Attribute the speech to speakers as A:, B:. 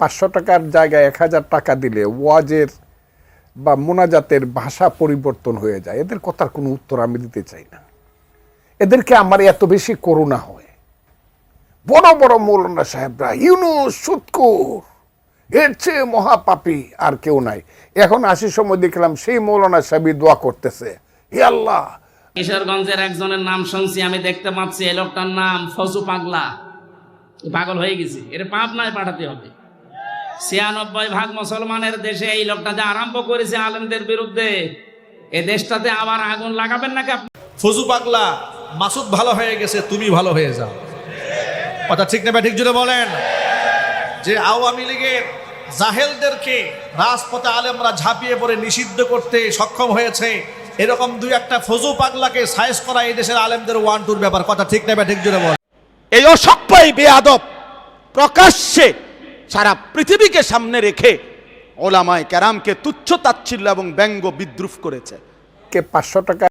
A: পাঁচশো টাকার জায়গায় এক হাজার টাকা দিলে ওয়াজের বা মোনাজাতের ভাষা পরিবর্তন হয়ে যায়। এদের কথার কোনো উত্তর আমি দিতে চাই না। এদেরকে আমার এত বেশি করুণা হয়। বড় বড় মৌলানা সাহেবরা, ইউনুস, সুৎকুর, এর চেয়ে মহাপাপী আর কেউ নাই। এখন আসি সময় দেখলাম সেই মৌলানা সাহেবই দোয়া করতেছে। হে আল্লাহ!
B: কিশোরগঞ্জের একজনের নাম শুনছি, আমি দেখতে পাচ্ছি এই লোকটার নাম ফজু পাগলা। পাগল হয়ে গেছি। এর পাপ নয় পাঠাতে হবে। ছিয়ানব্বই ভাগ মুসলমানের দেশে এই লোকটা যে আরম্ভ করেছে আলেমদের বিরুদ্ধে এ দেশটাতে আবার আগুন লাগাবেন নাকি আপনি?
C: ফজু পাগলা মাসুদ ভালো হয়ে গেছে তুমি ভালো হয়ে যাও। কথা ঠিক না ঠিক জুড়ে বলেন। যে আওয়ামী লীগের জাহেলদেরকে রাজপথে আলেমরা ঝাঁপিয়ে পড়ে নিষিদ্ধ করতে সক্ষম হয়েছে এরকম দুই একটা ফজু পাগলাকে সাইজ করা এই দেশের আলেমদের ওয়ান টুর ব্যাপার। কথা ঠিক না ঠিক জুড়ে বলেন।
D: এই অসভ্যই বেয়াদব প্রকাশ্যে সারা পৃথিবীকে সামনে রেখে ওলামায় ক্যারামকে তুচ্ছ তাচ্ছিল্য এবং ব্যঙ্গ বিদ্রুপ করেছে।
A: কে পাঁচশো টাকা